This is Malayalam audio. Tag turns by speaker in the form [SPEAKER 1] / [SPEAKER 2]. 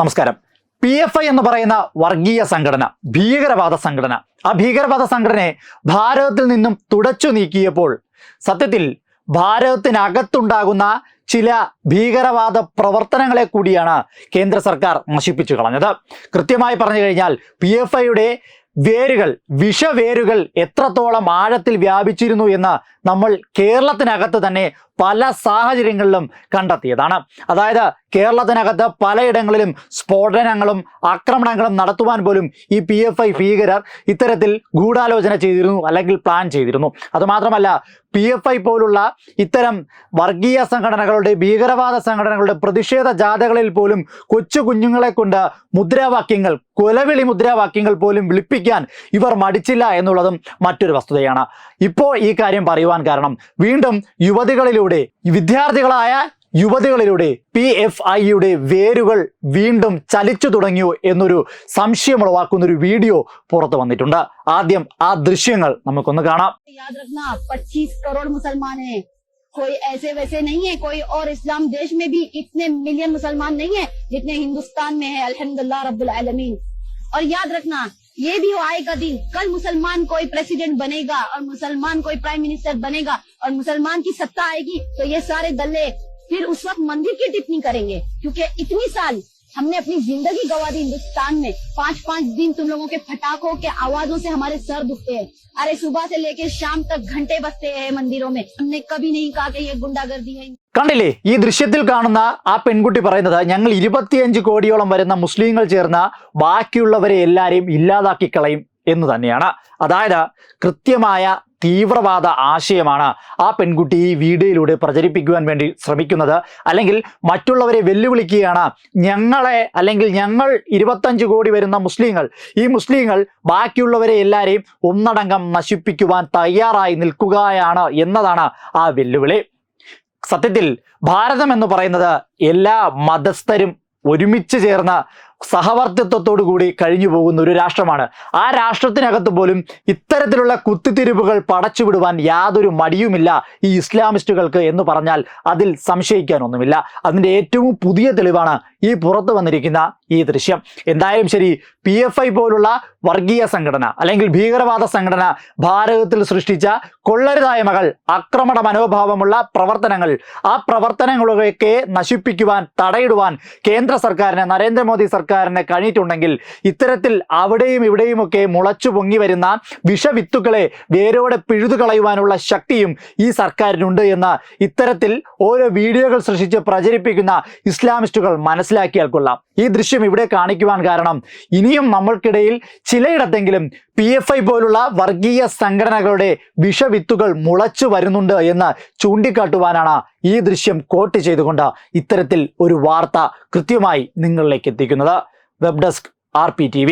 [SPEAKER 1] നമസ്കാരം. പി എഫ് ഐ എന്ന് പറയുന്ന വർഗീയ സംഘടന ഭീകരവാദ സംഘടന. ആ ഭീകരവാദ സംഘടനയെ ഭാരതത്തിൽ നിന്നും തുടച്ചു നീക്കിയപ്പോൾ സത്യത്തിൽ ഭാരതത്തിനകത്തുണ്ടാകുന്ന ചില ഭീകരവാദ പ്രവർത്തനങ്ങളെ കൂടിയാണ് കേന്ദ്ര സർക്കാർ നശിപ്പിച്ചു കളഞ്ഞത്. കൃത്യമായി പറഞ്ഞു കഴിഞ്ഞാൽ പി എഫ് ഐയുടെ വേരുകൾ വിഷവേരുകൾ എത്രത്തോളം ആഴത്തിൽ വ്യാപിച്ചിരുന്നു എന്ന് നമ്മൾ കേരളത്തിനകത്ത് തന്നെ പല സാഹചര്യങ്ങളിലും കണ്ടെത്തിയതാണ്. അതായത് കേരളത്തിനകത്ത് പലയിടങ്ങളിലും സ്ഫോടനങ്ങളും ആക്രമണങ്ങളും നടത്തുവാൻ പോലും ഈ പി എഫ് ഐ ഭീകരർ ഇത്തരത്തിൽ ഗൂഢാലോചന ചെയ്തിരുന്നു അല്ലെങ്കിൽ പ്ലാൻ ചെയ്തിരുന്നു. അതുമാത്രമല്ല പി എഫ് ഐ പോലുള്ള ഇത്തരം വർഗീയ സംഘടനകളുടെ ഭീകരവാദ സംഘടനകളുടെ പ്രതിഷേധ ജാഥകളിൽ പോലും കൊച്ചു കുഞ്ഞുങ്ങളെ കൊണ്ട് മുദ്രാവാക്യങ്ങൾ കൊലവിളി മുദ്രാവാക്യങ്ങൾ പോലും വിളിപ്പിക്കാൻ ഇവർ മടിച്ചില്ല എന്നുള്ളതും മറ്റൊരു വസ്തുതയാണ് ഇപ്പോൾ ഈ കാര്യം പറയുവാൻ കാരണം വീണ്ടും യുവതികളിലൂടെ വിദ്യാർത്ഥികളായ യുവതികളിലൂടെ പി എഫ് ഐയുടെ വേരുകൾ വീണ്ടും ചലിച്ചു തുടങ്ങിയോ എന്നൊരു സംശയമുളവാക്കുന്ന ഒരു വീഡിയോ പുറത്തു വന്നിട്ടുണ്ട് ആദ്യം ആ ദൃശ്യങ്ങൾ നമുക്കൊന്ന് കാണാം
[SPEAKER 2] याद रखना 25 करोड़ मुसलमान हैं कोई ऐसे वैसे नहीं है कोई और इस्लाम देश में भी इतने मिलियन मुसलमान नहीं है जितने हिंदुस्तान में है अल्हम्दुलिल्लाह रब्बुल आलमीन और याद रखना ये भी हो आएगा दिन। कल मुसलमान कोई प्रेसिडेंट बनेगा और मुसलमान कोई प्राइम मिनिस्टर बनेगा और मुसलमान की सत्ता आएगी तो ये सारे दल्ले फिर उस वक्त मंदिर की टिप्पणी करेंगे, क्योंकि इतनी साल हमने अपनी जिंदगी गवा दी हिंदुस्तान में पाँच पाँच दिन तुम लोगों के फटाकों के आवाजों से हमारे सर दुखते हैं अरे सुबह से लेकर शाम तक घंटे बजते हैं मंदिरों में हमने कभी नहीं कहा कि ये गुंडागर्दी है
[SPEAKER 1] കണ്ടില്ലേ ഈ ദൃശ്യത്തിൽ കാണുന്ന ആ പെൺകുട്ടി പറയുന്നത് ഞങ്ങൾ ഇരുപത്തിയഞ്ച് കോടിയോളം വരുന്ന മുസ്ലിങ്ങൾ ചേർന്ന് ബാക്കിയുള്ളവരെ എല്ലാവരെയും ഇല്ലാതാക്കി കളയും എന്ന് തന്നെയാണ് അതായത് കൃത്യമായ തീവ്രവാദ ആശയമാണ് ആ പെൺകുട്ടി ഈ വീഡിയോയിലൂടെ പ്രചരിപ്പിക്കുവാൻ വേണ്ടി ശ്രമിക്കുന്നത്. അല്ലെങ്കിൽ മറ്റുള്ളവരെ വെല്ലുവിളിക്കുകയാണ്. ഞങ്ങളെ അല്ലെങ്കിൽ ഞങ്ങൾ ഇരുപത്തഞ്ച് കോടി വരുന്ന മുസ്ലിങ്ങൾ ഈ മുസ്ലിങ്ങൾ ബാക്കിയുള്ളവരെ എല്ലാവരെയും ഒന്നടങ്കം നശിപ്പിക്കുവാൻ തയ്യാറായി നിൽക്കുകയാണ് എന്നതാണ് ആ വെല്ലുവിളി. സത്യത്തിൽ ഭാരതം എന്ന് പറയുന്നത് എല്ലാ മതസ്ഥരും ഒരുമിച്ച് ചേർന്ന സഹവർത്തിത്വത്തോടു കൂടി കഴിഞ്ഞു പോകുന്ന ഒരു രാഷ്ട്രമാണ്. ആ രാഷ്ട്രത്തിനകത്ത് പോലും ഇത്തരത്തിലുള്ള കുത്തിത്തിരിവുകൾ പടച്ചുവിടുവാൻ യാതൊരു മടിയുമില്ല ഈ ഇസ്ലാമിസ്റ്റുകൾക്ക് എന്ന് പറഞ്ഞാൽ അതിൽ സംശയിക്കാനൊന്നുമില്ല. അതിന്റെ ഏറ്റവും പുതിയ തെളിവാണ് ഈ പുറത്തു വന്നിരിക്കുന്ന ഈ ദൃശ്യം. എന്തായാലും ശരി പി എഫ് ഐ പോലുള്ള വർഗീയ സംഘടന അല്ലെങ്കിൽ ഭീകരവാദ സംഘടന ഭാരതത്തിൽ സൃഷ്ടിച്ച കൊള്ളരുതായ്മകൾ ആക്രമണ മനോഭാവമുള്ള പ്രവർത്തനങ്ങൾ ആ പ്രവർത്തനങ്ങളൊക്കെ നശിപ്പിക്കുവാൻ തടയിടുവാൻ കേന്ദ്ര സർക്കാരിന് നരേന്ദ്രമോദി സർക്കാരിന് കഴിഞ്ഞിട്ടുണ്ടെങ്കിൽ ഇത്തരത്തിൽ അവിടെയും ഇവിടെയുമൊക്കെ മുളച്ചു പൊങ്ങി വരുന്ന വിഷവിത്തുക്കളെ വേരോടെ പിഴുതു കളയുവാനുള്ള ശക്തിയും ഈ സർക്കാരിനുണ്ട് എന്ന് ഇത്തരത്തിൽ ഓരോ വീഡിയോകൾ സൃഷ്ടിച്ച് പ്രചരിപ്പിക്കുന്ന ഇസ്ലാമിസ്റ്റുകൾ മനസ്സിലാക്കിയാൽ കൊള്ളാം. ഈ ദൃശ്യം ഇവിടെ കാണിക്കുവാൻ കാരണം ഇനിയും നമ്മൾക്കിടയിൽ ചിലയിടത്തെങ്കിലും പി എഫ് ഐ പോലുള്ള വർഗീയ സംഘടനകളുടെ വിഷവിത്തുകൾ മുളച്ചു വരുന്നുണ്ട് എന്ന് ചൂണ്ടിക്കാട്ടുവാനാണ് ഈ ദൃശ്യം കോട്ട് ചെയ്തുകൊണ്ട് ഇത്തരത്തിൽ ഒരു വാർത്ത കൃത്യമായി നിങ്ങളിലേക്ക് എത്തിക്കുന്നത് web desk R P T